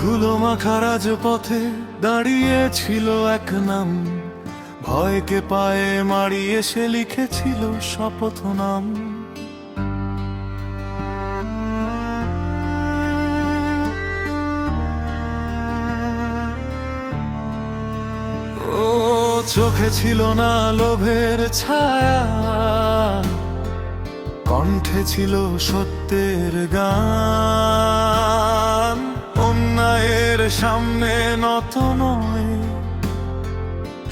ধুলো মাখা রাজপথে দাঁড়িয়েছিল এক নাম। ভয়কে পায়ে মারিয়ে সে লিখেছিল শপথ নাম। চোখে ছিল না লোভের ছায়া। কণ্ঠে ছিল সত্যের গান। সামনে নত নয়।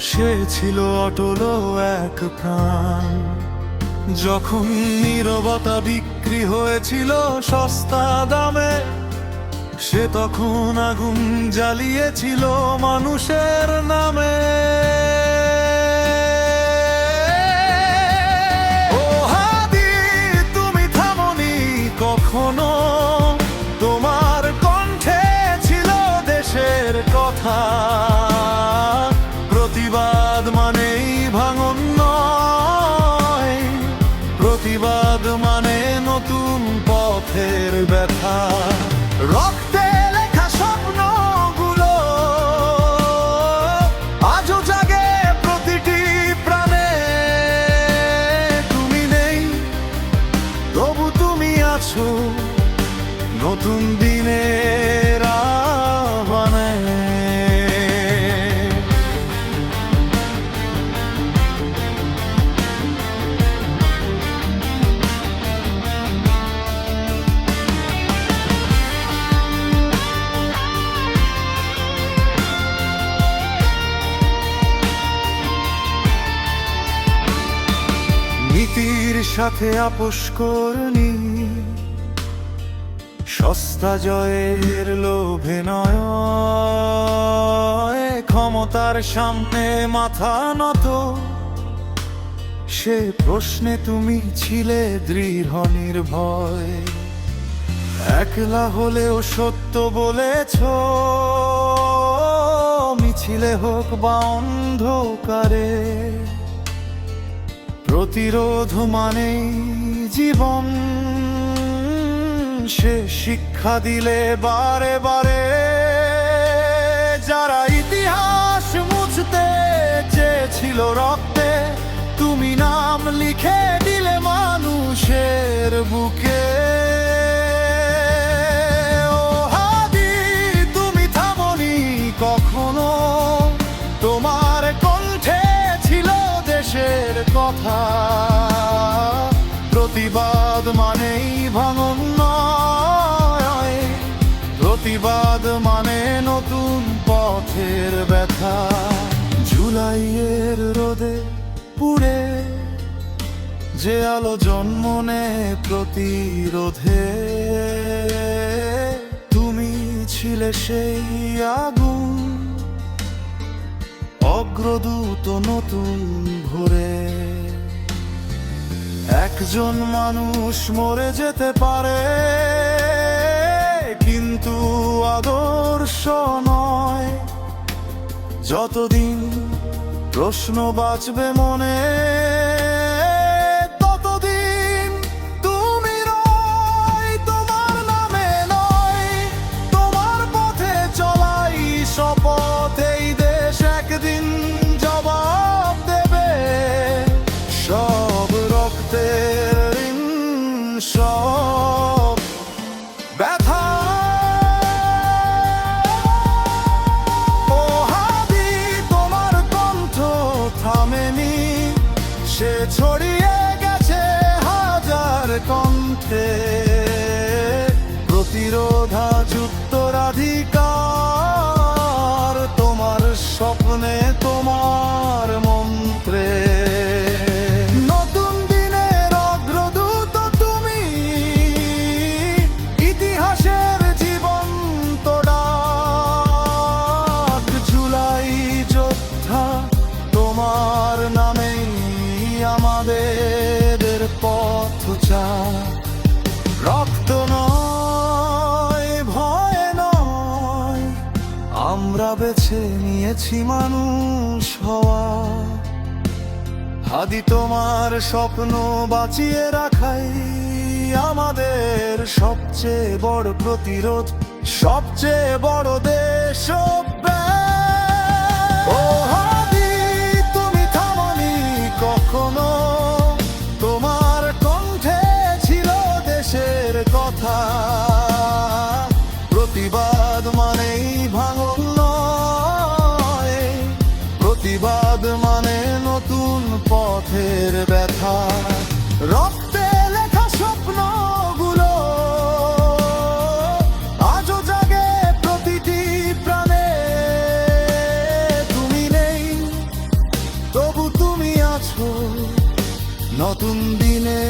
সে ছিল অটল এক প্রাণ। যখন নিরবতা বিক্রি হয়েছিল সস্তা দামে, সে তখন আগুন জ্বালিয়েছিল মানুষের নামে। সাথে আপোষ করনি। সস্তা জয়ের লোভে নয়, ক্ষমতার সামনে মাথা নত। সে প্রশ্নে তুমি ছিলে দৃঢ় নির্ভয়। একলা হলেও সত্য বলেছ, মিছিলে হোক বা অন্ধকারে। প্রতিরোধ মানে জীবন। সে শিক্ষা দিলে বারে বারে। যারা ইতিহাস মুছতে চেয়েছিল রক্তে, তুমি নাম লিখে দিলে মানুষের বুকে। কথা। প্রতিবাদ মানেই ভাঙন প্রতিবাদ মানে নতুন পথের ব্যথা। জুলাইয়ের রোদে পুড়ে যে আলো জন্ম নেয় প্রতিরোধে। তুমি ছিলে সেই আগুন, অগ্রদূত নতুন একজন মানুষ মরে যেতে পারে কিন্তু আদর্শ নয়। যতদিন প্রশ্ন বাঁচবে মনে আমরা বেছে নিয়েছি মানুষ হওয়া। হাদি তোমার স্বপ্ন বাঁচিয়ে রাখাই আমাদের সবচেয়ে বড় প্রতিরোধ, সবচেয়ে বড় দেশ মনের ব্যথা, রক্তে লেখা স্বপ্নগুলো আজও জাগে প্রতিটি প্রাণে। তুমি নেই, তবু তুমি আছো নতুন দিনে।